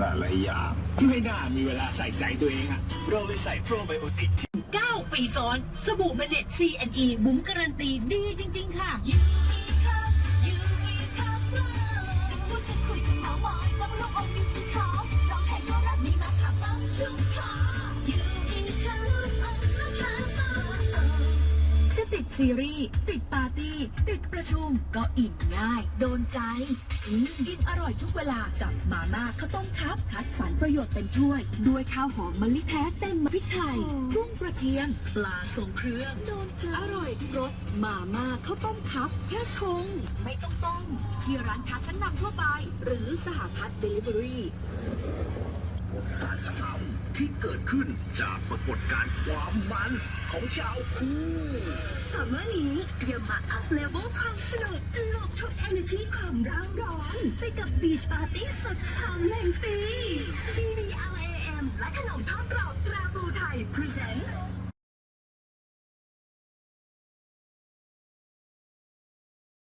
แต่ละอย่าง ไม่น่ามีเวลาใส่ใจตัวเองอะเราเลยใส่โปรไบโอติก9ปีซ้อน สบู่เมเน็ต CNE บุ๋มการันตีดีจริง ๆ ค่ะ ซีรีส์ติดปาร์ตี้ ติดประชุม ก็อิ่มง่าย โดนใจอืมกินอร่อยทุกเวลากับมาม่าข้าวต้มคับ คัดสรรประโยชน์เต็มถ้วย ด้วยข้าวหอมมะลิแท้เต็มพริกไทยรุ่งกระเทียม ปลาทรงเครื่องโดนใจอร่อยทุกรสมาม่าข้าวต้มคับแค่ชง ไม่ต้องต้มที่ร้านค้าชั้นนำทั่วไป หรือสหพัฒน์เดลิเวอรี่การฉลาที่เกิดขึ้นจากปรากฏการณ์ความมันของชาวคู ซัมเมอร์นี้เตรียมมาอัพเลเวลความสนุกโลกทุก energy ความร้าวร้อน ไปกับบีชปาร์ตี้สดฉ่ำแห่งปี BBLAM และขนมทอดกรอบตราบลูไทย Present